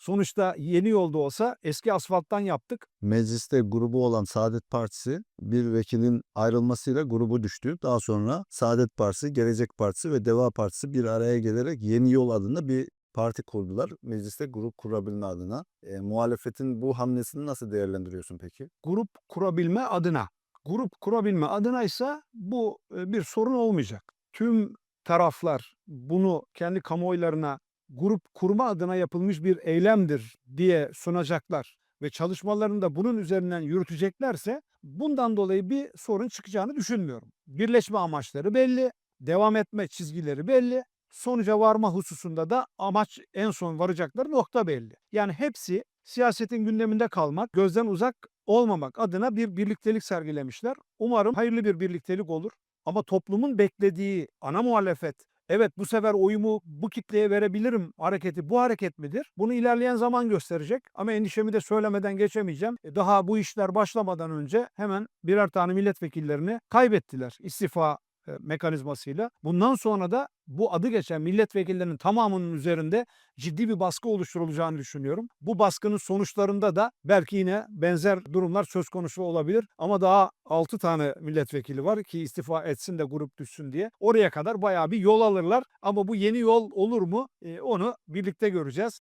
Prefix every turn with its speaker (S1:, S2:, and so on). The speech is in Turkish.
S1: Sonuçta yeni yolda olsa eski asfalttan yaptık.
S2: Mecliste grubu olan Saadet Partisi bir vekilin ayrılmasıyla grubu düştü. Daha sonra Saadet Partisi, Gelecek Partisi ve Deva Partisi bir araya gelerek Yeni Yol adında bir parti kurdular. Mecliste grup kurabilme adına. E, muhalefetin bu hamlesini nasıl değerlendiriyorsun peki?
S1: Grup kurabilme adına. Grup kurabilme adına ise bu e, bir sorun olmayacak. Tüm taraflar bunu kendi kamuoylarına grup kurma adına yapılmış bir eylemdir diye sunacaklar ve çalışmalarını da bunun üzerinden yürüteceklerse bundan dolayı bir sorun çıkacağını düşünmüyorum. Birleşme amaçları belli, devam etme çizgileri belli, sonuca varma hususunda da amaç en son varacakları nokta belli. Yani hepsi siyasetin gündeminde kalmak, gözden uzak olmamak adına bir birliktelik sergilemişler. Umarım hayırlı bir birliktelik olur. Ama toplumun beklediği ana muhalefet evet bu sefer oyumu bu kitleye verebilirim hareketi bu hareket midir? Bunu ilerleyen zaman gösterecek ama endişemi de söylemeden geçemeyeceğim. E, Daha bu işler başlamadan önce hemen birer tane milletvekillerini kaybettiler istifa mekanizmasıyla. Bundan sonra da bu adı geçen milletvekillerinin tamamının üzerinde ciddi bir baskı oluşturulacağını düşünüyorum. Bu baskının sonuçlarında da belki yine benzer durumlar söz konusu olabilir. Ama daha 6 tane milletvekili var ki istifa etsin de grup düşsün diye. Oraya kadar bayağı bir yol alırlar. Ama bu yeni yol olur mu? E, onu birlikte göreceğiz.